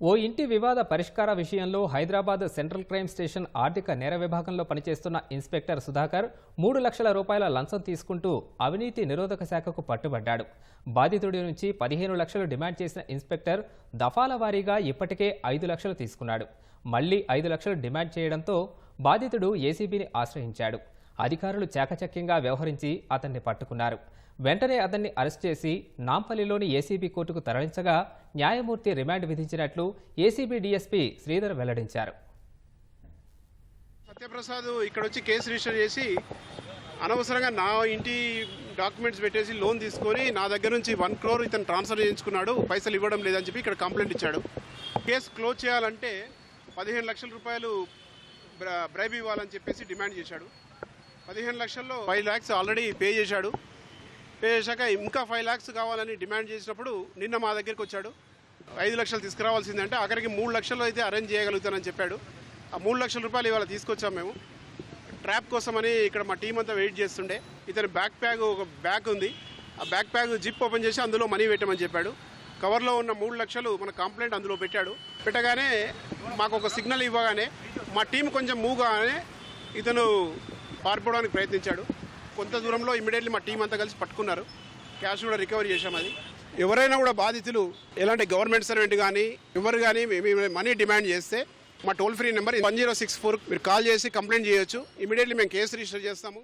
ఓ ఇంటి వివాద పరిష్కార విషయంలో హైదరాబాద్ సెంట్రల్ క్రైమ్ స్టేషన్ ఆర్థిక నేర విభాగంలో పనిచేస్తున్న ఇన్స్పెక్టర్ సుధాకర్ మూడు లక్షల రూపాయల లంచం తీసుకుంటూ అవినీతి నిరోధక శాఖకు పట్టుబడ్డాడు. బాధితుడి నుంచి పదిహేను లక్షలు డిమాండ్ చేసిన ఇన్స్పెక్టర్ దఫాల వారీగా ఇప్పటికే ఐదు లక్షలు తీసుకున్నాడు. మళ్ళీ ఐదు లక్షలు డిమాండ్ చేయడంతో బాధితుడు ఏసీబీని ఆశ్రయించాడు. అధికారులు చాకచక్యంగా వ్యవహరించి అతన్ని పట్టుకున్నారు. వెంటనే అతన్ని అరెస్ట్ చేసి నాంపల్లిలోని ఏసీబీ కోర్టుకు తరలించగా న్యాయమూర్తి రిమాండ్ విధించినట్లు ఏసీబీ డీఎస్పీ శ్రీధర్ వెల్లడించారు. సత్యప్రసాద్ ఇక్కడ వచ్చి కేసు రిజిస్టర్ చేసి అనవసరంగా నా ఇంటి డాక్యుమెంట్స్ పెట్టేసి లోన్ తీసుకొని నా దగ్గర నుంచి వన్ క్రోర్ ఇతను ట్రాన్స్ఫర్ చేయించుకున్నాడు. పైసలు ఇవ్వడం లేదని చెప్పి ఇక్కడ కంప్లైంట్ ఇచ్చాడు. కేసు క్లోజ్ చేయాలంటే పదిహేను లక్షల రూపాయలు బ్ర- బ్రైబ్ ఇవ్వాలని చెప్పేసి డిమాండ్ చేశాడు. పదిహేను లక్షల్లో ఫైవ్ ల్యాక్స్ ఆల్రెడీ పే చేశాడు. పే చేశాక ఇంకా ఫైవ్ ల్యాక్స్ కావాలని డిమాండ్ చేసినప్పుడు నిన్న మా దగ్గరికి వచ్చాడు. ఐదు లక్షలు తీసుకురావాల్సిందంటే అక్కడికి మూడు లక్షలు అయితే అరేంజ్ చేయగలుగుతానని చెప్పాడు. ఆ మూడు లక్షల రూపాయలు ఇవాళ తీసుకొచ్చాం మేము. ట్రాప్ కోసమని ఇక్కడ మా టీం అంతా వెయిట్ చేస్తుండే. ఇతని బ్యాక్ ప్యాగ్ ఒక బ్యాగ్ ఉంది. ఆ బ్యాక్ ప్యాగ్ జిప్ ఓపెన్ చేసి అందులో మనీ పెట్టమని చెప్పాడు. కవర్లో ఉన్న మూడు లక్షలు మన కంప్లైంట్ అందులో పెట్టాడు. పెట్టగానే మాకు ఒక సిగ్నల్ ఇవ్వగానే మా టీం కొంచెం మూవ్ కాగానే ఇతను పారిపోవడానికి ప్రయత్నించాడు. కొంత దూరంలో ఇమీడియట్లీ మా టీం అంతా కలిసి పట్టుకున్నారు. క్యాష్ కూడా రికవరీ చేశాం అది. ఎవరైనా కూడా బాధితులు ఎలాంటి గవర్నమెంట్ సర్వెంట్ కానీ ఎవరు కానీ మేము మనీ డిమాండ్ చేస్తే మా toll free number one zero six four మీరు కాల్ చేసి కంప్లైంట్ చేయొచ్చు. ఇమీడియట్లీ మేము కేసు రిజిస్టర్ చేస్తాము.